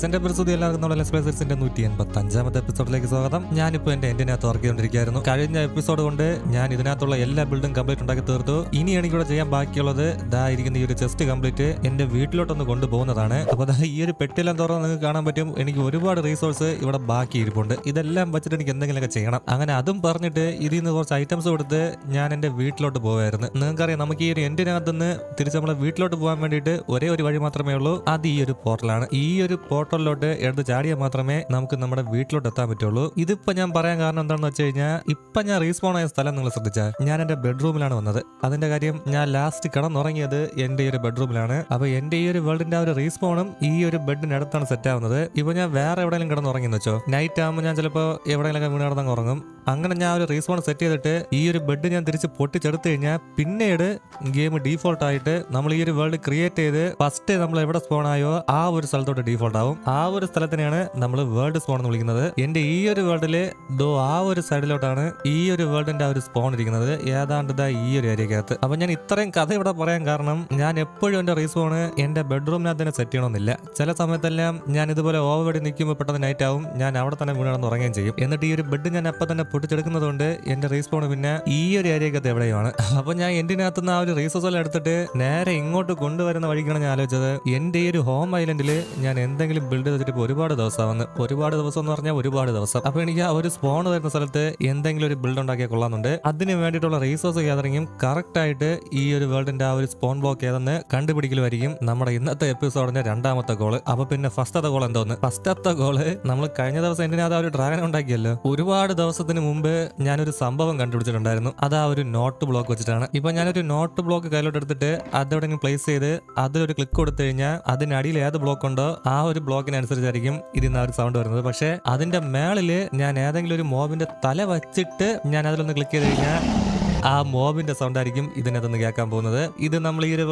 ഗൈസിന്റെ പ്രസ്തുതി എല്ലാവർക്കും നമ്മുടെ പ്ലേസേഴ്സിന്റെ നൂറ്റി എൺപത്തി അഞ്ചാമത്തെ എപ്പിസോഡിലേക്ക് സ്വാഗതം. ഞാനിപ്പോ എന്റെ എൻഡിനകത്ത് വർക്ക് ചെയ്തുകൊണ്ടിരിക്കുകയായിരുന്നു. കഴിഞ്ഞ എപ്പിസോഡ് കൊണ്ട് ഞാൻ ഇതിനകത്തുള്ള എല്ലാ ബിൽഡും കംപ്ലീറ്റ് ഉണ്ടാക്കി തീർത്തു. ഇനി എനിക്കിവിടെ ചെയ്യാൻ ബാക്കിയുള്ളത് ദാ ഇരിക്കുന്ന ഈ ഒരു ചെസ്റ്റ് കംപ്ലീറ്റ് എന്റെ വീട്ടിലോട്ടൊന്ന് കൊണ്ടുപോകുന്നതാണ്. അപ്പൊ ദാ ഈ ഒരു പെട്ടിയെല്ലാം തുറന്ന് നിങ്ങൾക്ക് കാണാൻ പറ്റും. എനിക്ക് ഒരുപാട് റീസോഴ്സ് ഇവിടെ ബാക്കി ഇരിപ്പുണ്ട്. ഇതെല്ലാം വെച്ചിട്ട് എനിക്ക് എന്തെങ്കിലുമൊക്കെ ചെയ്യണം. അങ്ങനെ അതും പറഞ്ഞിട്ട് ഇതിൽ നിന്ന് കുറച്ച് ഐറ്റംസ് കൊടുത്ത് ഞാൻ എന്റെ വീട്ടിലോട്ട് പോവായിരുന്നു നിങ്ങൾക്കറിയാം നമുക്ക് ഈ ഒരു എൻഡിനകത്ത് നിന്ന് തിരിച്ച് നമ്മളെ വീട്ടിലോട്ട് പോകാൻ വേണ്ടിയിട്ട് ഒരേ ഒരു വഴി മാത്രമേ ഉള്ളൂ. അത് ഈ ഒരു പോർട്ടലാണ് ഈ ഒരു പോർട്ടലിലോട്ട് എടുത്ത് ചാടിയാൽ മാത്രമേ നമുക്ക് നമ്മുടെ വീട്ടിലോട്ട് എത്താൻ പറ്റുള്ളൂ. ഇതിപ്പോ ഞാൻ പറയാൻ കാരണം എന്താണെന്ന് വെച്ച് കഴിഞ്ഞാൽ ഇപ്പൊ ഞാൻ റീസ്പോൺ ആയ സ്ഥലം നിങ്ങൾ ശ്രദ്ധിച്ചാൽ ഞാൻ എന്റെ ബെഡ്റൂമിലാണ് വന്നത്. അതിന്റെ കാര്യം ഞാൻ ലാസ്റ്റ് കിടന്നുറങ്ങിയത് എന്റെ ഈ ഒരു ബെഡ്റൂമിലാണ് അപ്പൊ എന്റെ ഈ ഒരു വേൾഡിന്റെ ആ ഒരു റീസ്പോണും ഈ ഒരു ബെഡിനടുത്താണ് സെറ്റ് ആവുന്നത്. ഇപ്പൊ ഞാൻ വേറെ എവിടെയെങ്കിലും കിടന്നുറങ്ങി വെച്ചോ നൈറ്റ് ആകുമ്പോൾ ഞാൻ ചിലപ്പോൾ എവിടെയെങ്കിലും വീണ് കിടന്നങ്ങ് ഉറങ്ങും അങ്ങനെ ഞാൻ ഒരു റീസ്പോൺ സെറ്റ് ചെയ്തിട്ട് ഈ ഒരു ബെഡ് ഞാൻ തിരിച്ച് പൊട്ടിച്ചെടുത്ത് കഴിഞ്ഞാൽ പിന്നീട് ഗെയിം ഡീഫോൾട്ട് ആയിട്ട് നമ്മൾ ഈ ഒരു വേൾഡ് ക്രിയേറ്റ് ചെയ്ത് ഫസ്റ്റ് നമ്മൾ എവിടെ സ്പോൺ ആയോ ആ ഒരു സ്ഥലത്തോട്ട് ഡീഫോൾട്ട് ആവും. ആ ഒരു സ്ഥലത്തിനെയാണ് നമ്മൾ വേൾഡ് സ്പോൺ എന്ന് വിളിക്കുന്നത്. എന്റെ ഈ ഒരു വേൾഡിൽ ദോ ആ ഒരു സൈഡിലോട്ടാണ് ഈ ഒരു വേൾഡിന്റെ ആ ഒരു സ്പോൺ ഇരിക്കുന്നത്. ഏതാണ്ട് ദാ ഈ ഒരു ഏരിയക്കകത്ത് അപ്പൊ ഞാൻ ഇത്രയും കഥ ഇവിടെ പറയാൻ കാരണം ഞാൻ എപ്പോഴും എന്റെ റീസ്പോണ് എന്റെ ബെഡ്റൂമിനകത്ത് തന്നെ സെറ്റ് ചെയ്യണമെന്നില്ല ചില സമയത്തെല്ലാം ഞാൻ ഇതുപോലെ ഓവർവെടി നിൽക്കുമ്പോൾ പെട്ടെന്ന് നൈറ്റ് ആവും. ഞാൻ അവിടെ തന്നെ വീണാണെന്ന് ഉറങ്ങുകയും ചെയ്യും. എന്നിട്ട് ഈ ഒരു ബെഡ് ഞാൻ അപ്പൊ തന്നെ പൊട്ടിച്ചെടുക്കുന്നതുകൊണ്ട് എന്റെ റീസ്പോൺ പിന്നെ ഈ ഒരു ഏരിയക്കകത്ത് എവിടെയാണ് അപ്പൊ ഞാൻ നിന്ന് ആ ഒരു റീസോഴ്സ് എല്ലാം എടുത്തിട്ട് നേരെ ഇങ്ങോട്ട് കൊണ്ടുവരുന്ന വഴിക്കാണ് ഞാൻ ആലോചിച്ചത്. എന്റെ ഈ ഒരു ഹോം ഐലൻഡിൽ ഞാൻ എന്തെങ്കിലും ബിൽഡ് ചെയ്തിട്ട് ഒരുപാട് ദിവസമാണ് ഒരുപാട് ദിവസം എന്ന് പറഞ്ഞാൽ ഒരുപാട് ദിവസം. അപ്പോൾ എനിക്ക് ആ ഒരു സ്പോൺ വരുന്ന സ്ഥലത്ത് എന്തെങ്കിലും ഒരു ബിൽഡ് ഉണ്ടാക്കിയാൽ കൊള്ളാന്നുണ്ട് അതിന് വേണ്ടിയിട്ടുള്ള റീസോഴ്സ് ഗ്യാതറിങ്ങും കറക്റ്റ് ആയിട്ട് ഈ ഒരു വേൾഡിന്റെ ആ ഒരു സ്പോൺ ബ്ലോക്ക് ഏതെന്ന് കണ്ടുപിടിക്കലുമായിരിക്കും നമ്മുടെ ഇന്നത്തെ എപ്പിസോഡിന്റെ രണ്ടാമത്തെ ഗോൾ അപ്പൊ പിന്നെ ഫസ്റ്റത്തെ ഗോൾ എന്തോന്ന്? ഫസ്റ്റത്തെ ഗോൾ നമ്മൾ കഴിഞ്ഞ ദിവസം എന്തിനാ ഒരു ഡ്രാഗൺ ഉണ്ടാക്കിയല്ലോ? ഒരുപാട് ദിവസത്തിന് മുമ്പ് ഞാനൊരു സംഭവം കണ്ടുപിടിച്ചിട്ടുണ്ടായിരുന്നു. അത് ആ ഒരു നോട്ട് ബ്ലോക്ക് വെച്ചിട്ടാണ്. ഇപ്പൊ ഞാനൊരു നോട്ട് ബ്ലോക്ക് കയ്യിലോട്ട് എടുത്തിട്ട് അതെവിടെയെങ്കിലും പ്ലേസ് ചെയ്ത് അതിലൊരു ക്ലിക്ക് കൊടുത്തു കഴിഞ്ഞാൽ അതിനടിയിൽ ഏത് ബ്ലോക്ക് ഉണ്ടോ ആ ഒരു ബ്ലോക്കിനനുസരിച്ചായിരിക്കും ഇതിന്ന് ആ ഒരു സൗണ്ട് വരുന്നത്. പക്ഷേ അതിന്റെ മേളിൽ ഞാൻ ഏതെങ്കിലും ഒരു മോബിന്റെ തല വച്ചിട്ട് ഞാൻ അതിലൊന്ന് ക്ലിക്ക് ചെയ്ത് കഴിഞ്ഞാൽ ആ മോബിന്റെ സൗണ്ട് ആയിരിക്കും ഇതിനകത്ത് കേൾക്കാൻ പോകുന്നത്. ഇത് നമ്മൾ ഈ ഒരു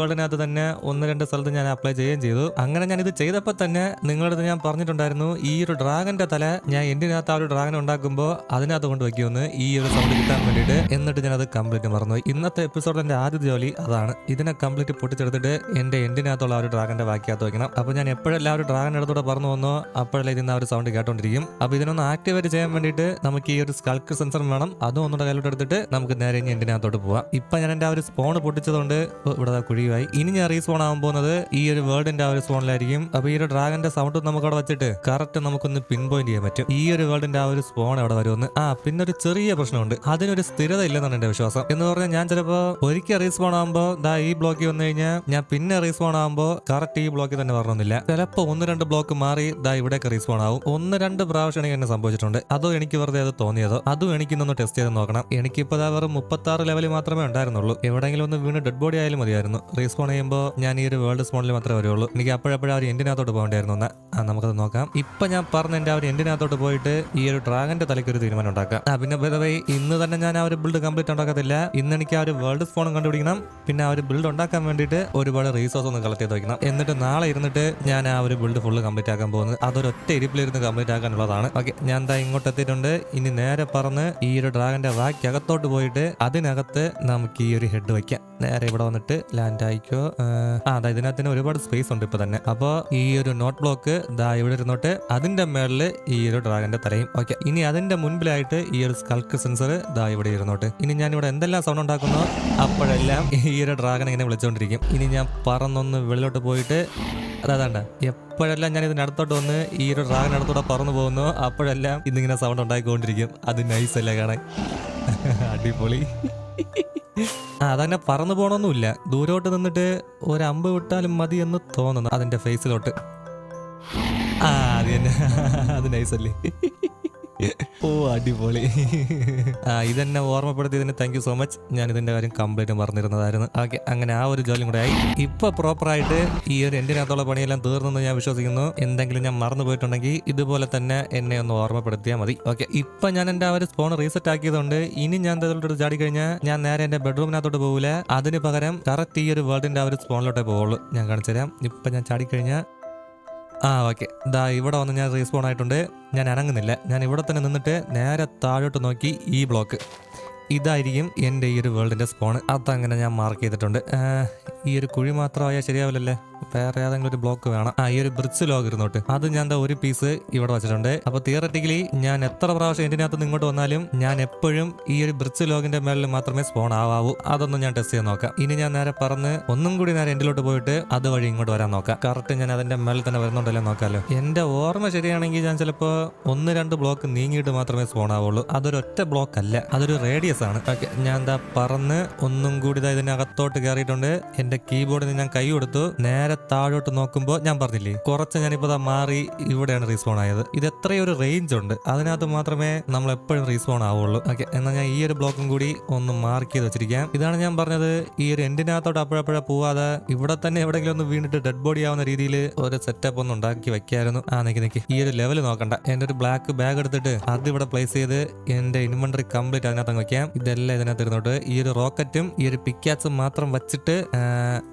തന്നെ ഒന്ന് രണ്ട് സ്ഥലത്ത് ഞാൻ അപ്ലൈ ചെയ്യുകയും ചെയ്തു. അങ്ങനെ ഞാൻ ഇത് ചെയ്തപ്പോൾ തന്നെ നിങ്ങളടുത്ത് ഞാൻ പറഞ്ഞിട്ടുണ്ടായിരുന്നു ഈ ഒരു ഡ്രാഗന്റെ തല ഞാൻ എന്തിനകത്ത് ആ ഒരു ഡ്രാഗൻ ഉണ്ടാക്കുമ്പോൾ അതിനകത്ത് കൊണ്ട് വെക്കുമെന്ന് ഈ ഒരു സൗണ്ട് കിട്ടാൻ വേണ്ടിയിട്ട് എന്നിട്ട് ഞാൻ അത് കംപ്ലീറ്റ് മറന്നു. ഇന്നത്തെ എപ്പിസോഡ് എന്റെ ആദ്യ ജോലി അതാണ്. ഇതിനെ കംപ്ലീറ്റ് പൊട്ടിച്ചെടുത്തിട്ട് എന്റെ എൻഡിനകത്തുള്ള ആ ഒരു ഡ്രാഗന്റെ ബാക്കിയകത്ത് വെക്കണം അപ്പൊ ഞാൻ എപ്പോഴെല്ലാം ഒരു ഡ്രാഗൻ അടുത്തൂടെ പറഞ്ഞു വന്നോ അപ്പോഴല്ലേ ഇതിന് ആ ഒരു സൗണ്ട് കേട്ടോണ്ടിരിക്കും. അപ്പൊ ഇതിനൊന്ന് ആക്ടിവേറ്റ് ചെയ്യാൻ വേണ്ടിയിട്ട് നമുക്ക് ഈ ഒരു സ്കൾക്ക് സെൻസർ വേണം. അതും ഒന്നുകൂടെ കയ്യിലോട്ട് എടുത്തിട്ട് നമുക്ക് നേരെ ഇനി എൻഡിനകത്തോട്ട് പോവാം. ഇപ്പൊ ഞാൻ എന്റെ ആ ഒരു സ്പോൺ പൊട്ടിച്ചതുകൊണ്ട് ഇവിടെ കുഴിയുമായി ഇനി ഞാൻ റീസ്പോൺ ആവാൻ പോകുന്നത് ഈ ഒരു വേൾഡിന്റെ ആ ഒരു സ്പോണിലായിരിക്കും അപ്പൊ ഈ ഒരു ഡ്രാഗന്റെ സൗണ്ട് നമുക്ക് അവിടെ വെച്ചിട്ട് കറക്റ്റ് നമുക്കൊന്ന് പിൻ പോയിന്റ് ചെയ്യാൻ പറ്റും. ഈ ഒരു വേൾഡിന്റെ ആ ഒരു സ്പോൺ അവിടെ വരുമെന്ന്. ആ പിന്നെ ഒരു ചെറിയ പ്രശ്നമുണ്ട്. അതിനൊരു സ്ഥിരത ഇല്ലെന്നാണ് എന്റെ വിശ്വാസം. എന്ന് പറഞ്ഞാൽ ഞാൻ ചിലപ്പോ ഒരിക്കൽ റീസ്പോൺ ആകുമ്പോൾ ദാ ഈ ബ്ലോക്കിൽ വന്നു കഴിഞ്ഞാൽ ഞാൻ പിന്നെ റീസ്പോൺ ആകുമ്പോൾ കറക്റ്റ് ഈ ബ്ലോക്കിൽ തന്നെ വരണമെന്നില്ല. ചിലപ്പോ ഒന്ന് രണ്ട് ബ്ലോക്ക് മാറി ദാ ഇവിടെയൊക്കെ റീസ്പോൺ ആവും. ഒന്ന് രണ്ട് പ്രാവശ്യം എന്നെ സംഭവിച്ചിട്ടുണ്ട്. അതോ എനിക്ക് വെറുതെ അത് തോന്നിയതോ? അതും എനിക്കിന്നൊന്ന് ടെസ്റ്റ് ചെയ്ത് നോക്കണം. എനിക്കിപ്പോ ദാ വെറും മുപ്പത്തി ആറ് ലെവൽ മാത്രമേ ഉണ്ടായിരുന്നുള്ളൂ. എവിടെയെങ്കിലും ഒന്ന് വീണ് ഡെഡ് ബോഡി ആയാലും മതിയായിരുന്നു. റീസ്പോൺ ചെയ്യുമ്പോൾ ഞാൻ ഈ ഒരു വേൾഡ് സ്പോണിൽ മാത്രമേ വരുള്ളൂ. എനിക്ക് അപ്പോഴപ്പോഴും അവർ എൻഡിനകത്തോട്ട് പോകേണ്ടായിരുന്നു എന്നാ ആ നമുക്കത് നോക്കാം. ഇപ്പൊ ഞാൻ പറഞ്ഞ എന്റെ ആ ഒരു എൻഡിനകത്തോട്ട് പോയിട്ട് ഈ ഒരു ഡ്രാഗന്റെ തലയ്ക്ക് ഒരു തീരുമാനം ഉണ്ടാക്കാം. പിന്നെ ബൈ ഇന്ന് തന്നെ ഞാൻ ആ ഒരു ബിൽഡ് കംപ്ലീറ്റ് ഉണ്ടാക്കത്തില്ല. ഇന്ന് എനിക്ക് ആ ഒരു വേൾഡ് സ്പോണും കണ്ടുപിടിക്കണം. പിന്നെ ആ ഒരു ബിൽഡ് ഉണ്ടാക്കാൻ വേണ്ടിയിട്ട് ഒരുപാട് റീസോഴ്സ് ഒന്ന് കളക്ട് ചെയ്ത് വയ്ക്കണം എന്നിട്ട് നാളെ ഇരുന്നിട്ട് ഞാൻ ആ ഒരു ബിൽഡ് ഫുള്ള് കംപ്ലീറ്റ് ആക്കാൻ പോകുന്നത് അതൊരൊറ്റ ഇരിപ്പിലിരുന്ന് കംപ്ലീറ്റ് ആക്കാനുള്ളതാണ്. ഓക്കെ ഞാൻ എന്താ ഇങ്ങോട്ട് എത്തിയിട്ടുണ്ട് ഇനി നേരെ പറഞ്ഞ് ഈ ഒരു ഡ്രാഗന്റെ വാക്കകത്തോട്ട് പോയിട്ട് അതിനകത്ത് നമുക്ക് ഈ ഒരു ഹെഡ് വയ്ക്കാം. നേരെ ഇവിടെ വന്നിട്ട് ലാൻഡ് ആയിക്കോ. ആ അതാ ഇതിനകത്തിന് ഒരുപാട് സ്പേസ് ഉണ്ട് ഇപ്പൊ തന്നെ. അപ്പോൾ ഈ ഒരു നോട്ട് ബ്ലോക്ക് ദാ ഇവിടെ ഇരുന്നോട്ട് അതിന്റെ മേളിൽ ഈ ഒരു ഡ്രാഗന്റെ തലയും ഓക്കെ ഇനി അതിന്റെ മുൻപിലായിട്ട് ഈ ഒരു സ്കൾക്ക് സെൻസർ ദാ ഇവിടെ ഇരുന്നോട്ട്. ഇനി ഞാൻ ഇവിടെ എന്തെല്ലാം സൗണ്ട് ഉണ്ടാക്കുന്നോ അപ്പോഴെല്ലാം ഈ ഒരു ഡ്രാഗൻ ഇങ്ങനെ വിളിച്ചുകൊണ്ടിരിക്കും ഇനി ഞാൻ പറന്നൊന്ന് വെളിയിലോട്ട് പോയിട്ട് അതാണ്ട എപ്പോഴെല്ലാം ഞാൻ ഇതിനടുത്തോട്ട് വന്ന് ഈ ഒരു ഡ്രാഗൻ അടുത്തോടെ പറന്നു പോകുന്നു അപ്പോഴെല്ലാം ഇന്നിങ്ങനെ സൗണ്ട് ഉണ്ടാക്കിക്കൊണ്ടിരിക്കും അത് നൈസ് അല്ലേ കാണാൻ? അടിപൊളി. ആ അതങ്ങനെ പറന്നു പോണൊന്നുമില്ല. ദൂരോട്ട് നിന്നിട്ട് ഒരു അമ്പ് വിട്ടാലും മതി എന്ന് തോന്നുന്നു അതിന്റെ ഫേസിലോട്ട് ആ അത് തന്നെ. അത് നൈസല്ലേ ഓ അടിപൊളി. ആ ഇതെന്നെ ഓർമ്മപ്പെടുത്തിയതിന് താങ്ക് യു സോ മച്ച് ഞാൻ ഇതിന്റെ കാര്യം കംപ്ലീറ്റ് മറന്നിരുന്നതായിരുന്നു. ഓക്കെ അങ്ങനെ ആ ഒരു ജോലിയും കൂടെ ആയി. ഇപ്പൊ പ്രോപ്പറായിട്ട് ഈ ഒരു എന്തിനകത്തുള്ള പണിയെല്ലാം തീർന്നെന്ന് ഞാൻ വിശ്വസിക്കുന്നു. എന്തെങ്കിലും ഞാൻ മറന്നു പോയിട്ടുണ്ടെങ്കിൽ ഇതുപോലെ തന്നെ എന്നെ ഒന്ന് ഓർമ്മപ്പെടുത്തിയാൽ മതി. ഓക്കെ ഇപ്പൊ ഞാൻ എന്റെ ആ ഒരു ഫോൺ റീസെറ്റ് ആക്കിയതുകൊണ്ട് ഇനി ഞാൻ ഇതിലോട്ട് ചാടി കഴിഞ്ഞാൽ ഞാൻ നേരെ എന്റെ ബെഡ്റൂമിനകത്തോട്ട് പോകില്ല അതിന് പകരം കറക്റ്റ് ഈ ഒരു വേൾഡിന്റെ ആ ഒരു സ്പോണിലോട്ടേ പോവുള്ളൂ. ഞാൻ കാണിച്ചു തരാം ഇപ്പൊ ഞാൻ ചാടിക്കഴിഞ്ഞാൽ ആ ഓക്കെ. ദാ ഇവിടെ വന്ന് ഞാൻ റീസ്പോൺ ആയിട്ടുണ്ട്. ഞാൻ അനങ്ങുന്നില്ല. ഞാൻ ഇവിടെ തന്നെ നിന്നിട്ട് നേരെ താഴോട്ട് നോക്കി ഈ ബ്ലോക്ക് ഇതായിരിക്കും എന്റെ ഈ ഒരു വേൾഡിന്റെ സ്പോൺ അതങ്ങനെ ഞാൻ മാർക്ക് ചെയ്തിട്ടുണ്ട്. ഈ ഒരു കുഴി മാത്രമായാൽ ശരിയാവില്ലല്ലേ? വേറെ ഏതെങ്കിലും ഒരു ബ്ലോക്ക് വേണം. ആ ഈ ഒരു ബ്രിഡ്ജ് ലോഗ് ഇരുന്നോട്ട്. അത് ഞാൻ എന്താ ഒരു പീസ് ഇവിടെ വെച്ചിട്ടുണ്ട്. അപ്പോൾ തിയററ്റിക്കലി ഞാൻ എത്ര പ്രാവശ്യം ഇതിനകത്ത് നിങ്ങോട്ട് ഇങ്ങോട്ട് വന്നാലും ഞാൻ എപ്പോഴും ഈ ഒരു ബ്രിഡ്ജ് ലോഗിന്റെ മേളിൽ മാത്രമേ സ്പോൺ ആവാവൂ. അതൊന്നും ഞാൻ ടെസ്റ്റ് ചെയ്യാൻ നോക്കാം. ഇനി ഞാൻ നേരെ പറന്ന് ഒന്നും കൂടി നേരെ എന്റിലോട്ട് പോയിട്ട് അതുവഴി ഇങ്ങോട്ട് വരാൻ നോക്കാം. കറക്റ്റ് ഞാൻ അതിന്റെ മേളിൽ തന്നെ വരുന്നുണ്ടല്ലോ നോക്കാമല്ലോ എന്റെ ഓർമ്മ ശരിയാണെങ്കിൽ ഞാൻ ചിലപ്പോൾ ഒന്ന് രണ്ട് ബ്ലോക്ക് നീങ്ങിയിട്ട് മാത്രമേ സ്പോൺ ആവുള്ളൂ. അതൊരു ഒറ്റ ബ്ലോക്ക് അല്ല. അതൊരു റേഡിയസ് ഓക്കെ ഞാൻ എന്താ പറന്ന് ഒന്നും കൂടി ഇതിനകത്തോട്ട് കയറിയിട്ടുണ്ട് എന്റെ കീബോർഡിന് ഞാൻ കൈ കൊടുത്തു. നേരെ താഴോട്ട് നോക്കുമ്പോൾ ഞാൻ പറഞ്ഞില്ലേ കുറച്ച് ഞാനിപ്പോ മാറി ഇവിടെയാണ് റീസ്പോൺ ആയത്. ഇത് എത്രയൊരു റേഞ്ച് ഉണ്ട്. അതിനകത്ത് മാത്രമേ നമ്മൾ എപ്പോഴും റീസ്പോൺ ആവുള്ളൂ. ഓക്കെ എന്നാൽ ഞാൻ ഈ ഒരു ബ്ലോക്കും കൂടി ഒന്ന് മാർക്ക് ചെയ്ത് വെച്ചിരിക്കാം. ഇതാണ് ഞാൻ പറഞ്ഞത് ഈ ഒരു എൻഡിനകത്തോട്ട് അപ്പോഴപ്പോഴെ പോവാതെ ഇവിടെ തന്നെ എവിടെയെങ്കിലും ഒന്ന് വീണിട്ട് ഡെഡ് ബോഡി ആവുന്ന രീതിയിൽ ഒരു സെറ്റപ്പ് ഒന്ന് ഉണ്ടാക്കി വെക്കായിരുന്നു. ആ നിക്ക് നിക്ക്. ഈ ഒരു ലെവൽ നോക്കണ്ട. എന്റെ ഒരു ബ്ലാക്ക് ബാഗ് എടുത്തിട്ട് അത് ഇവിടെ പ്ലേസ് ചെയ്ത് എന്റെ ഇൻവെന്ററി കംപ്ലീറ്റ് അതിനകത്ത് അങ്ങ് ഇതെല്ലാം ഇതിനകത്ത് ഇരുന്നോട്ട്. ഈ ഒരു റോക്കറ്റും ഈ ഒരു പിക്കാച്ചും മാത്രം വെച്ചിട്ട്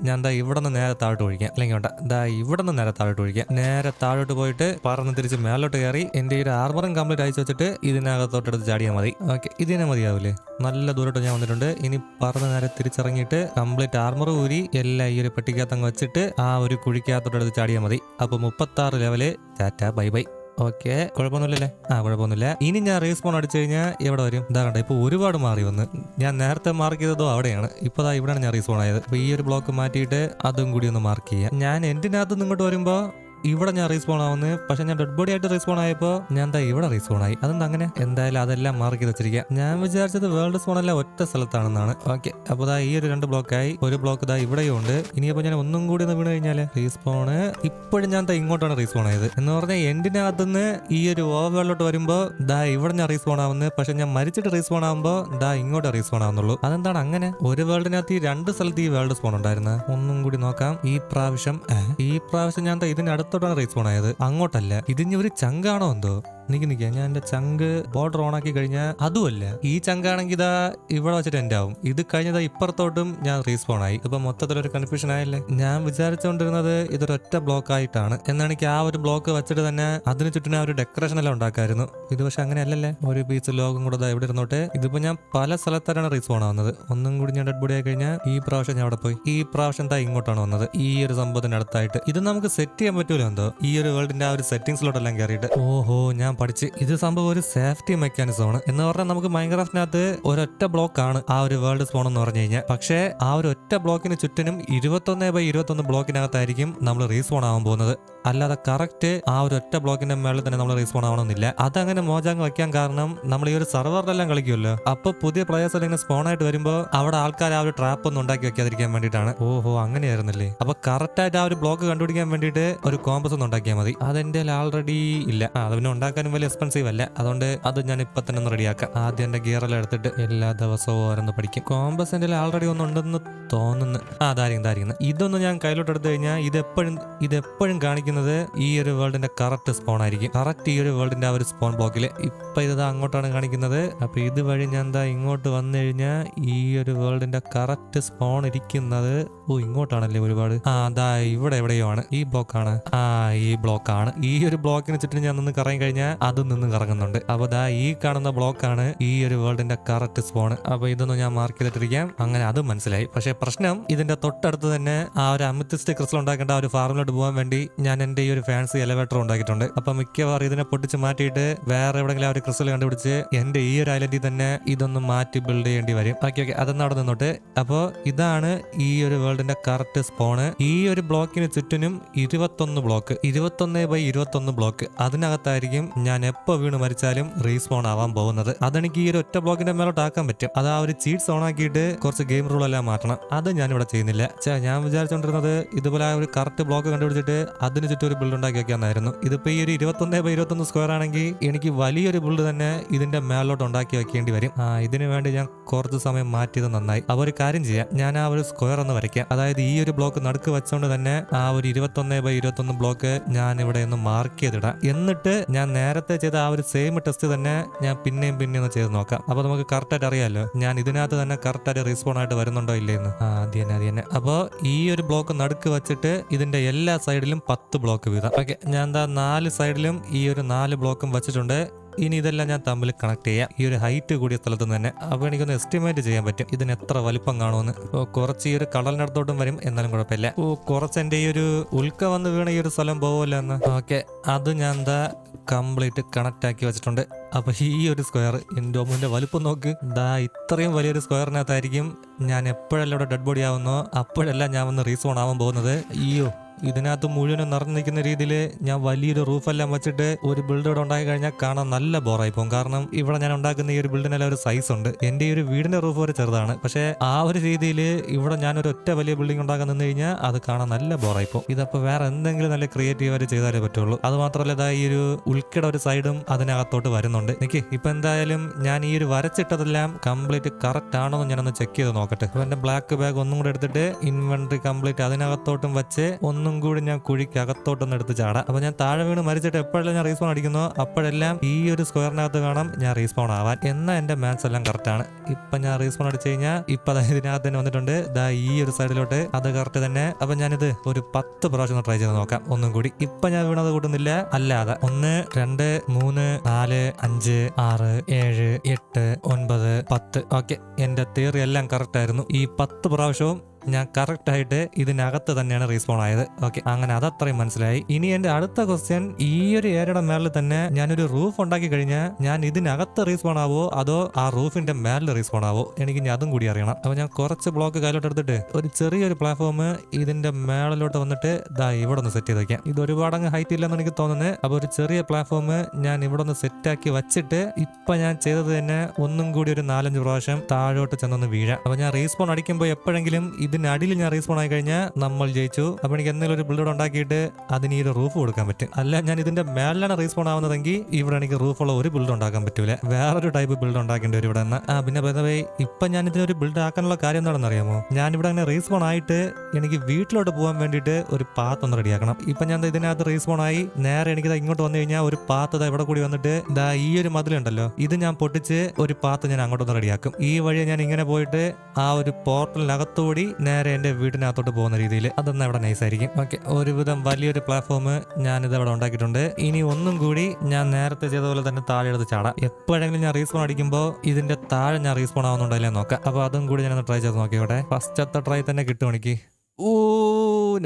ഞാൻ ദാ ഇവിടെ നിന്ന് നേരെ താഴോട്ട് ഒഴിക്കാം. അല്ലെങ്കിൽ വേണ്ട ദാ ഇവിടെ നിന്ന് നേരെ താഴോട്ട് ഒഴിക്കാം. നേരെ താഴോട്ട് പോയിട്ട് പറന്ന് തിരിച്ച് മേലോട്ട് കയറി എന്റെ ഈ ഒരു ആർമറും കംപ്ലീറ്റ് അയച്ചു വെച്ചിട്ട് ഇതിനകത്തോട്ട് എടുത്ത് ചാടിയാൽ മതി. ഓക്കെ ഇതിനെ മതിയാവില്ലേ? നല്ല ദൂരോട്ട് ഞാൻ വന്നിട്ടുണ്ട്. ഇനി പറന്ന് നേരെ തിരിച്ചിറങ്ങിയിട്ട് കംപ്ലീറ്റ് ആർമർ ഊരി എല്ലാം ഈ ഒരു പെട്ടിക്കകത്തങ്ങ് വെച്ചിട്ട് ആ ഒരു കുഴിക്കകത്തോട്ട് എടുത്ത് ചാടിയാൽ മതി. അപ്പൊ മുപ്പത്തി ആറ് level tata bye bye. Okay കുഴപ്പമൊന്നുമില്ലല്ലേ? ആ കുഴപ്പമൊന്നുമില്ല. ഇനി ഞാൻ റീസ്പോൺ അടിച്ചു കഴിഞ്ഞാൽ എവിടെ വരും? ഇതാ കണ്ട ഇപ്പോൾ ഒരുപാട് മാറി വന്ന്. ഞാൻ നേരത്തെ മാർക്ക് ചെയ്തതോ അവിടെയാണ്. ഇപ്പോൾ ഇവിടെയാണ് ഞാൻ റീസ്പോൺ ആയത്. അപ്പോൾ ഈ ഒരു ബ്ലോക്ക് മാറ്റിയിട്ട് അതും കൂടി ഒന്ന് മാർക്ക് ചെയ്യാം. ഞാൻ എന്തിനകത്ത് നിന്ന് ഇങ്ങോട്ട് വരുമ്പോൾ ഇവിടെ ഞാൻ റീസ്പോൺ ആവുന്നത് പക്ഷെ ഞാൻ ഡെഡ് ബോഡി ആയിട്ട് റീസ്പോൺ ആയപ്പോൾ ഞാൻ എന്താ ഇവിടെ റീസ്പോൺ ആയി. അതെന്താ അങ്ങനെ? എന്തായാലും അതെല്ലാം മാർക്ക് ചെയ്ത് വെച്ചിരിക്കാം. ഞാൻ വിചാരിച്ചത് വേൾഡ് സ്പോൺ എല്ലാം ഒറ്റ സ്ഥലത്താണെന്നാണ്. ഓക്കെ അപ്പോൾ ദാ ഈ ഒരു രണ്ട് ബ്ലോക്കായി ഒരു ബ്ലോക്ക് ദാ ഇവിടെയും ഉണ്ട്. ഇനിയപ്പോൾ ഞാൻ ഒന്നും കൂടി ഒന്ന് വീണ് കഴിഞ്ഞാൽ റീസ്പോണ് ഇപ്പോഴും ഞാൻ ദാ ഇങ്ങോട്ടാണ് റീസ്പോൺ ആയത്. എന്ന് പറഞ്ഞാൽ എൻഡിനകത്തുനിന്ന് ഈ ഒരു ഓവേളിലോട്ട് വരുമ്പോൾ ദാ ഇവിടെ ഞാൻ റീസ്പോൺ ആവുന്നത് പക്ഷെ ഞാൻ മരിച്ചിട്ട് റീസ്പോൺ ആവുമ്പോ ദാ ഇങ്ങോട്ട് റീസ്പോൺ ആവുന്നുള്ളൂ. അതെന്താണ് അങ്ങനെ? ഒരു വേൾഡിനകത്ത് ഈ രണ്ട് സ്ഥലത്ത് ഈ വേൾഡ് സ്പോൺ ഉണ്ടായിരുന്നത് ഒന്നും കൂടി നോക്കാം. ഈ പ്രാവശ്യം ഈ പ്രാവശ്യം ഞാൻ ദാ ഇതിന് അടുത്തോട്ടാണ് റീസ്പോൺ ആയത്. അങ്ങോട്ടല്ല. ഇതിഞ്ഞൊരു ചങ്കാണോ എന്തോ? നിക്ക് നിക്ക ഞാൻ എന്റെ ചങ്ക് ബോർഡർ ഓൺ ആക്കി കഴിഞ്ഞാൽ അതുമല്ല. ഈ ചങ്കാണെങ്കിൽ ഇതാ ഇവിടെ വെച്ചിട്ട് എന്റെ ആവും. ഇത് കഴിഞ്ഞതാ ഇപ്പുറത്തോട്ടും ഞാൻ റീസ്പോൺ ആയി. ഇപ്പൊ മൊത്തത്തിലൊരു കൺഫ്യൂഷൻ ആയല്ലേ? ഞാൻ വിചാരിച്ചുകൊണ്ടിരുന്നത് ഇതൊരൊറ്റ ബ്ലോക്ക് ആയിട്ടാണ്. എന്നാണെങ്കിൽ ആ ഒരു ബ്ലോക്ക് വെച്ചിട്ട് തന്നെ അതിന് ചുറ്റിനും ആ ഒരു ഡെക്കറേഷൻ എല്ലാം ഉണ്ടാക്കായിരുന്നു. ഇത് പക്ഷെ അങ്ങനെ അല്ലല്ലേ ഒരു പീസ് ലോകം കൂടെ ദാ ഇവിടെ ഇരുന്നോട്ടെ. ഇതിപ്പോ ഞാൻ പല സ്ഥലത്തായിട്ടാണ് റീസ്പോൺ ആവുന്നത്. ഒന്നും കൂടി ഞാൻ ഡെഡ് ബോഡി ആയി കഴിഞ്ഞാൽ ഈ പ്രാവശ്യം ഞാൻ അവിടെ പോയി. ഈ പ്രാവശ്യം താ ഇങ്ങോട്ടാണ് വന്നത്. ഈ ഒരു സംഭവത്തിന് അടുത്തായിട്ട് ഇത് നമുക്ക് സെറ്റ് ചെയ്യാൻ പറ്റൂലോ എന്തോ? ഈ ഒരു വേൾഡിന്റെ ആ ഒരു സെറ്റിംഗ്സിലോട്ടെല്ലാം കയറിയിട്ട് ഓഹോ ഞാൻ പഠിച്ച് ഇത് സംഭവം ഒരു സേഫ്റ്റി മെക്കാനിസം ആണ് എന്ന് പറഞ്ഞാൽ നമുക്ക് മൈൻക്രാഫ്റ്റിനകത്ത് ഒരൊറ്റ ബ്ലോക്ക് ആണ് ആ ഒരു വേൾഡ് സ്പോൺ എന്ന് പറഞ്ഞു കഴിഞ്ഞാൽ. പക്ഷേ ആ ഒരു ഒറ്റ ബ്ലോക്കിന് ചുറ്റിനും ഇരുപത്തൊന്ന് ബൈ ഇരുപത്തൊന്ന് ബ്ലോക്കിനകത്തായിരിക്കും നമ്മൾ റീസ്പോൺ ആവാൻ പോകുന്നത്. അല്ലാതെ കറക്റ്റ് ആ ഒരു ഒറ്റ ബ്ലോക്കിന്റെ മേളിൽ തന്നെ നമ്മൾ റീസ്പോൺ ആവണമെന്നില്ല. അതങ്ങനെ മോജാങ് വയ്ക്കാൻ കാരണം നമ്മൾ ഈ ഒരു സെർവറിലെല്ലാം കളിക്കുമല്ലോ. അപ്പൊ പുതിയ പ്ലേയേഴ്സ് ഇങ്ങനെ സ്പോൺ ആയിട്ട് വരുമ്പോൾ അവിടെ ആൾക്കാർ ആ ഒരു ട്രാപ്പ് ഒന്നും ഉണ്ടാക്കി വെക്കാതിരിക്കാൻ വേണ്ടിയിട്ടാണ്. ഓഹോ അങ്ങനെയായിരുന്നില്ലേ? അപ്പൊ കറക്റ്റ് ആയിട്ട് ആ ഒരു ബ്ലോക്ക് കണ്ടുപിടിക്കാൻ വേണ്ടിയിട്ട് ഒരു കോമ്പസ് ഒന്ന് ഉണ്ടാക്കിയാൽ മതി. അതെന്റെ ആൾറെഡി ഇല്ല. അതിനെ അത് ഉണ്ടാക്കാനും വലിയ എക്സ്പെൻസീവ് അല്ല. അതുകൊണ്ട് അത് ഞാൻ ഇപ്പൊ തന്നെ ഒന്ന് റെഡിയാക്കാം ആദ്യം എന്റെ ഗിയറെല്ലാം എടുത്തിട്ട് എല്ലാ ദിവസവും ഓരോന്ന് പഠിക്കും. കോമ്പസ് എന്റെ ആൾറെഡി ഒന്നുണ്ടെന്ന് തോന്നുന്നു. ആ അതായിരിക്കും ഇതായിരിക്കുന്നു ഇതൊന്നും ഞാൻ കയ്യിലോട്ട് എടുത്തു കഴിഞ്ഞാൽ ഇതെപ്പോഴും ഇതെപ്പോഴും കാണിക്കുന്നത് ഈ ഒരു വേൾഡിന്റെ കറക്റ്റ് സ്പോൺ ആയിരിക്കും. കറക്റ്റ് ഈ ഒരു വേൾഡിന്റെ ആ ഒരു സ്പോൺ ബ്ലോക്കിൽ ഇപ്പൊ ഇത് അങ്ങോട്ടാണ് കാണിക്കുന്നത്. അപ്പൊ ഇതുവഴി ഞാൻ എന്താ ഇങ്ങോട്ട് വന്നു കഴിഞ്ഞാൽ ഈ ഒരു വേൾഡിന്റെ കറക്റ്റ് സ്പോൺ ഇരിക്കുന്നത് ഓ ഇങ്ങോട്ടാണല്ലേ ഒരുപാട്? ആ അതാ ഇവിടെ എവിടെയോ ആണ്. ഈ ബ്ലോക്ക് ആണ് ആ ഈ ബ്ലോക്ക് ആണ് ഈ ഒരു ബ്ലോക്കിന് ചുറ്റും ഞാൻ നിന്ന് കറങ്ങി കഴിഞ്ഞാൽ അത് നിന്ന് കറങ്ങുന്നുണ്ട്. അപ്പൊ ദാ ഈ കാണുന്ന ബ്ലോക്കാണ് ഈ ഒരു വേൾഡിന്റെ കറക്റ്റ് സ്പോൺ അപ്പൊ ഇതൊന്നും ഞാൻ മാർക്ക് ചെയ്തിട്ടിരിക്കാം. അങ്ങനെ അത് മനസ്സിലായി. പക്ഷെ പ്രശ്നം ഇതിന്റെ തൊട്ടടുത്ത് തന്നെ ആ ഒരു അമിത്തിസ്റ്റ് ക്രിസ്റ്റൽ ഉണ്ടാക്കേണ്ട ആ ഒരു ഫാർമിലോട്ട് പോകാൻ വേണ്ടി ഞാൻ എന്റെ ഈ ഒരു ഫാൻസി എലവേറ്റർ ഉണ്ടാക്കിയിട്ടുണ്ട്. അപ്പൊ മിക്കവാറും ഇതിനെ പൊട്ടിച്ച് മാറ്റിയിട്ട് വേറെ എവിടെങ്കിലും ആ ഒരു ക്രിസ്റ്റൽ കണ്ടുപിടിച്ച് എന്റെ ഈ ഒരു ഐലൻഡിൽ തന്നെ ഇതൊന്ന് മാറ്റി ബിൽഡ് ചെയ്യേണ്ടി വരും. ഓക്കെ ഓക്കെ അതൊന്നും അവിടെ നിന്നോട്ട്. അപ്പോൾ ഇതാണ് ഈ ഒരു വേൾഡിന്റെ കറക്റ്റ് സ്പോണ് ഈ ഒരു ബ്ലോക്കിന് ചുറ്റിനും ഇരുപത്തൊന്ന് ബ്ലോക്ക് ഇരുപത്തൊന്ന് ബൈ ഇരുപത്തൊന്ന് ബ്ലോക്ക് അതിനകത്തായിരിക്കും ഞാൻ എപ്പോ വീണ് മരിച്ചാലും റീസ്പോൺ ആവാൻ പോകുന്നത്. അതെനിക്ക് ഈ ഒരു ഒറ്റ ബ്ലോക്കിന്റെ മേലോട്ട് ആക്കാൻ പറ്റും. അത് ആ ഒരു ചീറ്റ്സ് ഓൺ ആക്കിയിട്ട് കുറച്ച് ഗെയിം റൂൾ എല്ലാം മാറ്റണം. അത് ഞാൻ ഇവിടെ ചെയ്യുന്നില്ല ഞാൻ വിചാരിച്ചോണ്ടിരുന്നത് ഇതുപോലെ ഒരു കറക്റ്റ് ബ്ലോക്ക് കണ്ടുപിടിച്ചിട്ട് അതിന് ചുറ്റും ഒരു ബിൽഡ് ഉണ്ടാക്കി വെക്കാന്നായിരുന്നു. ഇതിപ്പോ ഈ ഒരു ഇരുപത്തൊന്ന് ബൈ ഇരുപത്തൊന്ന് സ്ക്വയർ ആണെങ്കിൽ എനിക്ക് വലിയൊരു ബിൽഡ് തന്നെ ഇതിന്റെ മേലോട്ട് ഉണ്ടാക്കി വെക്കേണ്ടി വരും. ആ ഇതിനു വേണ്ടി ഞാൻ കുറച്ച് സമയം മാറ്റിയത് നന്നായി. അപ്പൊ ഒരു കാര്യം ചെയ്യാം. ഞാൻ ആ ഒരു സ്ക്വയർ ഒന്ന് വരയ്ക്കാം. അതായത് ഈ ഒരു ബ്ലോക്ക് നടുക്ക് വെച്ചുകൊണ്ട് തന്നെ ആ ഒരു ഇരുപത്തൊന്ന് ബൈ ഇരുപത്തൊന്ന് ബ്ലോക്ക് ഞാൻ ഇവിടെ ഒന്ന് മാർക്ക് ചെയ്തിടാം. എന്നിട്ട് ഞാൻ നേരത്തെ ചെയ്ത ആ ഒരു സെയിം ടെസ്റ്റ് തന്നെ ഞാൻ പിന്നെയും പിന്നെയും ചെയ്ത് നോക്കാം. അപ്പൊ നമുക്ക് കറക്റ്റ് ആയിട്ട് അറിയാലോ ഞാൻ ഇതിനകത്ത് തന്നെ കറക്റ്റ് ആയിട്ട് റീസ്പോൺ ആയിട്ട് വരുന്നുണ്ടോ ഇല്ലേന്ന്. അത് തന്നെ അത് തന്നെ. അപ്പൊ ഈ ഒരു ബ്ലോക്ക് നടുക്ക് വെച്ചിട്ട് ഇതിന്റെ എല്ലാ സൈഡിലും പത്ത് ബ്ലോക്ക് വീതം. ഓക്കെ ഞാൻ എന്താ നാല് സൈഡിലും ഈ ഒരു നാല് ബ്ലോക്കും വെച്ചിട്ടുണ്ട്. ഇനി ഇതെല്ലാം ഞാൻ തമ്മിൽ കണക്ട് ചെയ്യാം. ഈ ഒരു ഹൈറ്റ് കൂടിയ സ്ഥലത്ത് തന്നെ അപ്പോൾ എനിക്കൊന്ന് എസ്റ്റിമേറ്റ് ചെയ്യാൻ പറ്റും. ഇതിന് എത്ര വലിപ്പം കാണുമെന്ന്. ഓ കുറച്ച് ഈ ഒരു കടലിനടുത്തോട്ടും വരും. എന്നാലും കുഴപ്പമില്ല. ഓ കുറച്ച് എന്റെ ഈ ഒരു ഉൽക്ക വന്ന് വീണ ഈ ഒരു സ്ഥലം പോകുമല്ലോ എന്ന്. ഓക്കെ അത് ഞാൻ എന്താ കംപ്ലീറ്റ് കണക്ട് ആക്കി വെച്ചിട്ടുണ്ട്. അപ്പൊ ഈ ഒരു സ്ക്വയർ ഇൻഡോമിന്റെ വലുപ്പം നോക്ക്. ദാ ഇത്രയും വലിയൊരു സ്ക്വയറിനകത്തായിരിക്കും ഞാൻ എപ്പോഴെല്ലാം ഇവിടെ ഡെഡ് ബോഡി ആവുന്നോ അപ്പോഴെല്ലാം ഞാൻ വന്ന് റീസോൺ ആവാൻ പോകുന്നത്. അയ്യോ. ഇതിനകത്ത് മുഴുവനും നിറഞ്ഞു നിൽക്കുന്ന രീതിയിൽ ഞാൻ വലിയൊരു റൂഫെല്ലാം വെച്ചിട്ട് ഒരു ബിൽഡ് ഇവിടെ ഉണ്ടാക്കി കഴിഞ്ഞാൽ കാണാൻ നല്ല ബോറായി പോകും. കാരണം ഇവിടെ ഞാൻ ഉണ്ടാക്കുന്ന ഈ ഒരു ബിൽഡിനെല്ലാം ഒരു സൈസ് ഉണ്ട്. എന്റെ ഈ ഒരു വീടിന്റെ റൂഫ് വരെ ചെറുതാണ്. പക്ഷേ ആ ഒരു രീതിയിൽ ഇവിടെ ഞാൻ ഒരു ഒറ്റ വലിയ ബിൽഡിംഗ് ഉണ്ടാക്കാൻ നിന്ന് കഴിഞ്ഞാൽ അത് കാണാൻ നല്ല ബോറായി പോകും. ഇതപ്പോൾ വേറെ എന്തെങ്കിലും നല്ല ക്രിയേറ്റീവ് ആയിട്ട് ചെയ്താലേ പറ്റുള്ളൂ. അത് മാത്രമല്ല ഇതാ ഈ ഒരു ഉൾക്കിട ഒരു സൈഡും അതിനകത്തോട്ട് വരുന്നുണ്ട്. എനിക്ക് ഇപ്പൊ എന്തായാലും ഞാൻ ഈ ഒരു വരച്ചിട്ടതെല്ലാം കംപ്ലീറ്റ് കറക്റ്റ് ആണോ എന്ന് ഞാനൊന്ന് ചെക്ക് ചെയ്ത് നോക്കട്ടെ. അപ്പൊ എന്റെ ബ്ലാക്ക് ബാഗ് ഒന്നും കൂടെ എടുത്തിട്ട് ഇൻവെന്ററി കംപ്ലീറ്റ് അതിനകത്തോട്ടും വെച്ച് ഒന്നും കൂടി ഞാൻ കുഴിക്ക് അകത്തോട്ടൊന്ന് എടുത്ത് ചാടാം. അപ്പൊ ഞാൻ താഴെ വീണ് മരിച്ചിട്ട് എപ്പോഴെല്ലാം ഞാൻ റീസ്പോൺ അടിക്കുന്നോ? അപ്പോഴെല്ലാം ഈ ഒരു സ്ക്വയറിനകത്ത് കാണാം ഞാൻ റീസ്പോൺ ആവാൻ. എന്നാ എന്റെ മാത്സ് എല്ലാം കറക്റ്റ് ആണ്. ഇപ്പൊ ഞാൻ റീസ്പോൺ അടിച്ചു കഴിഞ്ഞാൽ ഇപ്പൊ ഇതിനകത്ത് തന്നെ വന്നിട്ടുണ്ട്. ദാ ഈ ഒരു സൈഡിലോട്ട് അത് കറക്റ്റ് തന്നെ. അപ്പൊ ഞാനിത് ഒരു പത്ത് പ്രാവശ്യം ട്രൈ ചെയ്ത് നോക്കാം ഒന്നും കൂടി. ഇപ്പൊ ഞാൻ വീണത് കൂട്ടുന്നില്ല. അല്ലാതെ ഒന്ന് രണ്ട് മൂന്ന് നാല് അഞ്ച് ആറ് ഏഴ് എട്ട് ഒൻപത് പത്ത്. ഓക്കെ എന്റെ തിയറി എല്ലാം കറക്റ്റ് ആയിരുന്നു. ഈ പത്ത് പ്രാവശ്യവും ഞാൻ കറക്റ്റായിട്ട് ഇതിനകത്ത് തന്നെയാണ് റീസ്പോൺ ആയത്. ഓക്കെ അങ്ങനെ അതത്രയും മനസ്സിലായി. ഇനി എന്റെ അടുത്ത ക്വസ്റ്റ്യൻ ഈ ഒരു ഏരയുടെ മേളിൽ തന്നെ ഞാനൊരു റൂഫ് ഉണ്ടാക്കി കഴിഞ്ഞാൽ ഞാൻ ഇതിനകത്ത് റീസ്പോൺ ആവോ? അതോ ആ റൂഫിന്റെ മേളിൽ റീസ്പോൺ ആവോ? എനിക്ക് ഇനി അതും കൂടി അറിയണം. അപ്പൊ ഞാൻ കുറച്ച് ബ്ലോക്ക് കയ്യിലോട്ട് എടുത്തിട്ട് ഒരു ചെറിയൊരു പ്ലാറ്റ്ഫോം ഇതിന്റെ മേളിലോട്ട് വന്നിട്ട് ദാ ഇവിടെ ഒന്ന് സെറ്റ് ചെയ്ത് വെക്കാം ഇത് ഒരുപാട് അങ്ങ് ഹൈറ്റ് ഇല്ലെന്ന് എനിക്ക് തോന്നുന്നത് അപ്പൊ ഒരു ചെറിയ പ്ലാറ്റ്ഫോം ഞാൻ ഇവിടെ ഒന്ന് സെറ്റ് ആക്കി വെച്ചിട്ട് ഇപ്പൊ ഞാൻ ചെയ്തത് തന്നെ ഒന്നും കൂടി ഒരു നാലഞ്ച് പ്രാവശ്യം താഴോട്ട് ചെന്നൊന്ന് വീഴാം. അപ്പൊ ഞാൻ റീസ്പോൺ അടിക്കുമ്പോൾ എപ്പോഴെങ്കിലും ഇതിനടിയിൽ ഞാൻ റീസ്പോൺ ആയി കഴിഞ്ഞാൽ നമ്മൾ ജയിച്ചു. അപ്പൊ എനിക്ക് എന്തെങ്കിലും ഒരു ബിൽഡ് ഉണ്ടാക്കിയിട്ട് അതിന് ഈ റൂഫ് കൊടുക്കാൻ പറ്റും. അല്ല ഞാൻ ഇതിന്റെ മേലാണ് റീസ്പോൺ ആവുന്നതെങ്കിൽ ഇവിടെ എനിക്ക് റൂഫുള്ള ഒരു ബിൽഡ് ഉണ്ടാക്കാൻ പറ്റൂല. വേറൊരു ടൈപ്പ് ബിൽഡ് ഉണ്ടാക്കേണ്ടി വരും ഇവിടെ നിന്ന്. ആ പിന്നെ ബൈ ഇപ്പൊ ഞാൻ ഇതിനൊരു ബിൽഡ് ആക്കാനുള്ള കാര്യം എന്താണെന്ന് അറിയാമോ? ഞാൻ ഇവിടെ അങ്ങനെ റീസ്പോൺ ആയിട്ട് എനിക്ക് വീട്ടിലോട്ട് പോകാൻ വേണ്ടിയിട്ട് ഒരു പാത്ത് ഒന്ന് റെഡിയാക്കണം ഇപ്പൊ ഞാൻ ഇതിനകത്ത് റീസ്പോൺ ആയി. നേരെ എനിക്ക് ഇങ്ങോട്ട് വന്നു കഴിഞ്ഞാൽ ഒരു പാത്ത് ഇവിടെ കൂടി വന്നിട്ട് ദാ ഈ ഒരു മതിലുണ്ടല്ലോ ഇത് ഞാൻ പൊട്ടിച്ച് ഒരു പാത്ത് ഞാൻ അങ്ങോട്ടൊന്ന് റെഡിയാക്കും ഈ വഴി ഞാൻ ഇങ്ങനെ പോയിട്ട് ആ ഒരു പോർട്ടലിനകത്തുകൂടി നേരെ എന്റെ വീടിനകത്തോട്ട് പോകുന്ന രീതിയിൽ അതൊന്നും അവിടെ നൈസ് ആയിരിക്കും. ഓക്കെ ഒരുവിധം വലിയൊരു പ്ലാറ്റ്ഫോം ഞാൻ ഇത് അവിടെ ഉണ്ടാക്കിയിട്ടുണ്ട്. ഇനി ഒന്നും കൂടി ഞാൻ നേരത്തെ ചെയ്ത പോലെ തന്നെ താഴെ എടുത്ത് ചാടാം. എപ്പോഴെങ്കിലും ഞാൻ റീസ്പോൺ അടിക്കുമ്പോൾ ഇതിന്റെ താഴെ ഞാൻ റീസ്പോൺ ആവുന്നുണ്ടല്ലേ നോക്കാം. അപ്പോൾ അതും കൂടി ഞാനൊന്ന് ട്രൈ ചെയ്ത് നോക്കിയോട്ടെ ഫസ്റ്റത്തെ ട്രൈ തന്നെ കിട്ടും എനിക്ക്. ഓ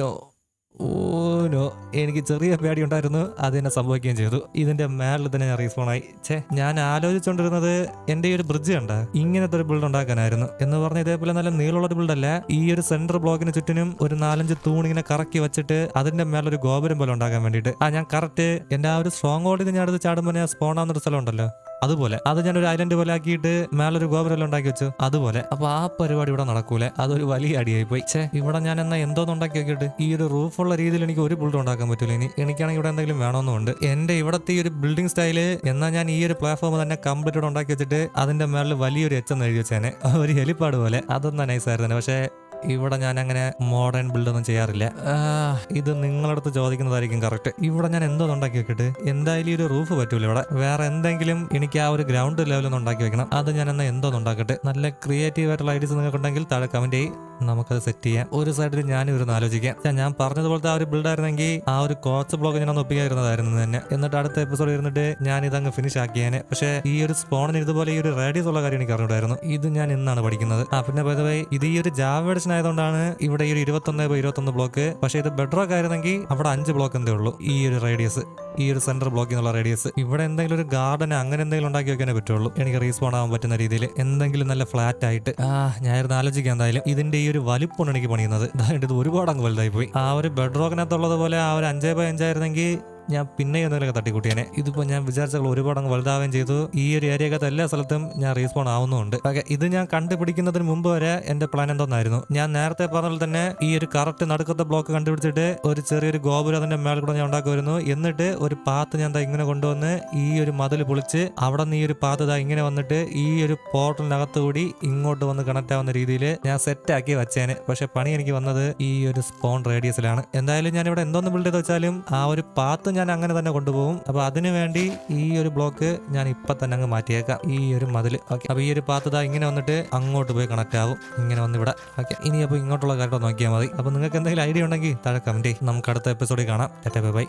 നോ ഓ നോ എനിക്ക് ചെറിയ പേടി ഉണ്ടായിരുന്നു. അത് തന്നെ സംഭവിക്കുകയും ചെയ്തു. ഇതിന്റെ മേളിൽ തന്നെ ഞാൻ റീസ്പോൺ ആയി. ഛേ ഞാൻ ആലോചിച്ചുകൊണ്ടിരുന്നത് എന്റെ ഈ ഒരു ബ്രിഡ്ജ് കണ്ട ഇങ്ങനത്തെ ഒരു ബിൽഡ് ഉണ്ടാക്കാനായിരുന്നു. എന്ന് പറഞ്ഞ ഇതേപോലെ നല്ല നീളമുള്ള ബിൽഡ് അല്ല? ഈ ഒരു സെന്റർ ബ്ലോക്കിന് ചുറ്റിനും ഒരു നാലഞ്ച് തൂണിങ്ങനെ കറക്കി വെച്ചിട്ട് അതിന്റെ മേലൊരു ഗോപുരം പോലെ ഉണ്ടാക്കാൻ വേണ്ടിയിട്ട്. ആ ഞാൻ കറക്റ്റ് എന്റെ ആ ഒരു സ്ട്രോങ് ഹോൾഡിൽ ഞാൻ അടുത്ത് ചാടുമ്പോൾ ഞാൻ ഒരു സ്ഥലം ഉണ്ടല്ലോ. അതുപോലെ അത് ഞാൻ ഒരു ഐലൻഡ് പോലെ ആക്കിയിട്ട് മേലൊരു ഗോപുരം ഉണ്ടാക്കി വെച്ചു. അതുപോലെ. അപ്പൊ ആ പരിപാടി ഇവിടെ നടക്കൂല? അതൊരു വലിയ അടിയായി പോയി. ചേ ഇവിടെ ഞാൻ എന്നാ എന്തോന്ന് ഉണ്ടാക്കി വെക്കിട്ട് ഈ ഒരു റൂഫുള്ള രീതിയിൽ എനിക്ക് ഒരു ബിൽഡ് ഉണ്ടാക്കാൻ പറ്റില്ല ഇനി? എനിക്കാണെങ്കിൽ ഇവിടെ എന്തെങ്കിലും വേണമെന്നുണ്ട്. എന്റെ ഇവിടത്തെ ഈ ഒരു ബിൽഡിംഗ് സ്റ്റൈൽ എന്നാ ഞാൻ ഈ ഒരു പ്ലാറ്റ്ഫോം തന്നെ കംപ്ലീറ്റ് ഉണ്ടാക്കി വെച്ചിട്ട് അതിന്റെ മേളിൽ വലിയൊരു എച്ചെന്ന് എഴുതി വെച്ചേനെ. ഒരു ഹെലിപ്പാട് പോലെ. അതൊന്നും നൈസായിരുന്നു പക്ഷേ ഇവിടെ ഞാൻ അങ്ങനെ മോഡേൺ ബിൽഡ് ഒന്നും ചെയ്യാറില്ല. ഇത് നിങ്ങളടുത്ത് ചോദിക്കുന്നതായിരിക്കും കറക്റ്റ് ഇവിടെ ഞാൻ എന്തോ ഉണ്ടാക്കി വെക്കട്ടെ? എന്തായാലും ഒരു റൂഫ് പറ്റൂല ഇവിടെ. വേറെ എന്തെങ്കിലും എനിക്ക് ആ ഒരു ഗ്രൗണ്ട് ലെവലൊന്നും ഉണ്ടാക്കി വെക്കണം. അത് ഞാൻ എന്നാ എന്തോ ഉണ്ടാക്കട്ടെ? നല്ല ക്രിയേറ്റീവ് ആയിട്ടുള്ള ഐഡിയസ് നിങ്ങൾക്ക് ഉണ്ടെങ്കിൽ താഴെ കമന്റ് ചെയ്യും. നമുക്കത് സെറ്റ് ചെയ്യാം. ഒരു സൈഡിൽ ഞാനും ഇരുന്ന് ആലോചിക്കാം. ഞാൻ പറഞ്ഞതുപോലത്തെ ആ ഒരു ബിൽഡ് ആയിരുന്നെങ്കിൽ ആ ഒരു കോച്ച് ബ്ലോക്ക് ഞാൻ ഒന്ന് ഒപ്പിക്കായിരുന്നതായിരുന്നു തന്നെ. എന്നിട്ട് അടുത്ത എപ്പിസോഡ് ഇരുന്നിട്ട് ഞാൻ ഇതങ്ങ് ഫിനിഷ് ആക്കിയേനെ. പക്ഷേ ഈ ഒരു സ്പോണിന് ഇതുപോലെ ഈ ഒരു റേഡിയസ് ഉള്ള കാര്യം എനിക്ക് അറിഞ്ഞിട്ടായിരുന്നു ഇത് ഞാൻ ഇന്നാണ് പഠിക്കുന്നത്. ആ പിന്നെ by ഇത് ഈ ഒരു ജാവ ആയതുകൊണ്ടാണ് ഇവിടെ ഈ ഒരു ഇരുപത്തൊന്ന് ബൈ ഇരുപത്തൊന്ന് ബ്ലോക്ക് പക്ഷേ ഇത് ബെഡ്റോക്ക് ആയിരുന്നെങ്കിൽ അവിടെ അഞ്ച് ബ്ലോക്ക് എന്തേ ഉള്ളൂ. ഈ ഒരു റേഡിയസ് ഈ ഒരു സെന്റർ ബ്ലോക്കിൽ നിന്നുള്ള റേഡിയസ് ഇവിടെ എന്തെങ്കിലും ഒരു ഗാർഡൻ അങ്ങനെ എന്തെങ്കിലും ഉണ്ടാക്കി വെക്കാനേ പറ്റുള്ളൂ. എനിക്ക് റീസ്പോൺ ആവാൻ പറ്റുന്ന രീതിയിൽ എന്തെങ്കിലും നല്ല ഫ്ലാറ്റ് ആയിട്ട്. ആ ഞാനിരുന്ന് ആലോചിക്കാം എന്തായാലും. ഇതിന്റെ ഈ ഒരു വലിപ്പമാണ് എനിക്ക് പണിയുന്നത്. ഇത് ഒരുപാട് അങ്ങ് വലുതായി പോയി ആ ഒരു ബെഡ്റോക്കിനകത്തുള്ളത് പോലെ ആ ഒരു അഞ്ചേ ബൈ അഞ്ചായിരുന്നെങ്കിൽ ഞാൻ പിന്നെ എന്തെങ്കിലുമൊക്കെ തട്ടിക്കൂട്ടിയനെ. ഇതിപ്പോ ഞാൻ വിചാരിച്ചാൽ ഒരുപാട് അങ്ങ് വലുതാവുകയും ചെയ്തു. ഈ ഒരു ഏരിയക്കകത്ത് എല്ലാ സ്ഥലത്തും ഞാൻ റീസ്പോൺ ആവുന്നുണ്ട് ഓക്കെ ഇത് ഞാൻ കണ്ടുപിടിക്കുന്നതിന് മുമ്പ് വരെ എന്റെ പ്ലാൻ എന്തോന്നായിരുന്നു. ഞാൻ നേരത്തെ പറഞ്ഞ പോലെ തന്നെ ഈ ഒരു കറക്റ്റ് നടുക്കത്തെ ബ്ലോക്ക് കണ്ടുപിടിച്ചിട്ട് ഒരു ചെറിയൊരു ഗോപുരം അതിന്റെ മേളിൽ കൂടെ ഞാൻ ഉണ്ടാക്കുമായിരുന്നു എന്നിട്ട് ഒരു പാത്ത് ഞാൻ ദാ ഇങ്ങനെ കൊണ്ടുവന്ന് ഈ ഒരു മതിൽ പൊളിച്ച് അവിടെ നിന്ന് ഈ ഒരു പാത്ത് ദാ ഇങ്ങനെ വന്നിട്ട് ഈ ഒരു പോർട്ടലിനകത്ത് കൂടി ഇങ്ങോട്ട് വന്ന് കണക്ട് ആവുന്ന രീതിയിൽ ഞാൻ സെറ്റ് ആക്കി വെച്ചേനെ. പക്ഷെ പണി എനിക്ക് വന്നത് ഈ ഒരു സ്പോൺ റേഡിയസിലാണ് എന്തായാലും ഞാൻ ഇവിടെ എന്തോന്ന് ബിൽഡ് ചെയ്ത് വെച്ചാലും ആ ഒരു പാത്ത് ഞാൻ അങ്ങനെ തന്നെ കൊണ്ടുപോകും. അപ്പൊ അതിനു വേണ്ടി ഈ ഒരു ബ്ലോക്ക് ഞാൻ ഇപ്പൊ തന്നെ അങ്ങ് മാറ്റിയേക്കാം. ഈ ഒരു മതിൽ ഓക്കെ. അപ്പൊ ഈ ഒരു പാത്ത് ദാ ഇങ്ങനെ വന്നിട്ട് അങ്ങോട്ട് പോയി കണക്ട് ആവും. ഇങ്ങനെ വന്ന് ഇവിടെ ഓക്കെ. ഇനി അപ്പൊ ഇങ്ങോട്ടുള്ള കാര്യം നോക്കിയാൽ മതി. അപ്പൊ നിങ്ങൾക്ക് എന്തെങ്കിലും ഐഡിയ ഉണ്ടെങ്കിൽ താഴെ കമന്റ് നമുക്ക് അടുത്ത എപ്പിസോഡിൽ കാണാം. ബൈ